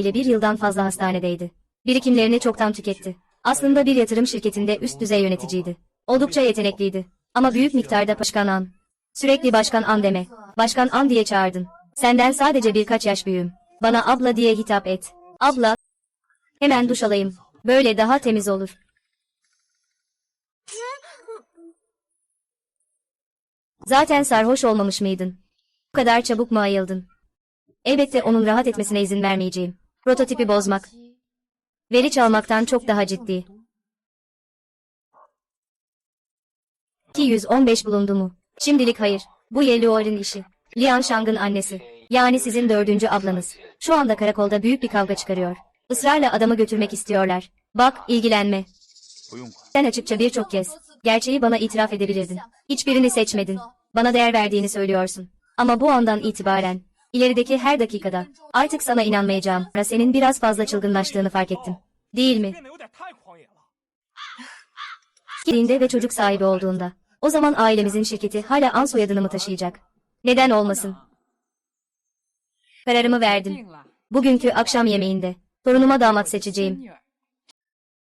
ile bir yıldan fazla hastanedeydi. Birikimlerini çoktan tüketti. Aslında bir yatırım şirketinde üst düzey yöneticiydi. Oldukça yetenekliydi. Ama büyük miktarda başkan an. Sürekli başkan an deme. Başkan an diye çağırdın. Senden sadece birkaç yaş büyüğüm. Bana abla diye hitap et. Abla. Hemen duş alayım. Böyle daha temiz olur. Zaten sarhoş olmamış mıydın? Bu kadar çabuk mu ayıldın? Elbette onun rahat etmesine izin vermeyeceğim. Prototipi bozmak. Veri çalmaktan çok daha ciddi. 215 bulundu mu? Şimdilik hayır. Bu Yeluor'un işi. Lian Shang'ın annesi. Yani sizin dördüncü ablanız. Şu anda karakolda büyük bir kavga çıkarıyor. Israrla adamı götürmek istiyorlar. Bak, ilgilenme. Sen açıkça birçok kez gerçeği bana itiraf edebilirdin. Hiçbirini seçmedin. Bana değer verdiğini söylüyorsun. Ama bu andan itibaren İlerideki her dakikada. Artık sana inanmayacağım. Senin biraz fazla çılgınlaştığını fark ettim. Değil mi? Gittiğinde ve çocuk sahibi olduğunda. O zaman ailemizin şirketi hala An soyadını mı taşıyacak? Neden olmasın? Kararımı verdim. Bugünkü akşam yemeğinde. Torunuma damat seçeceğim.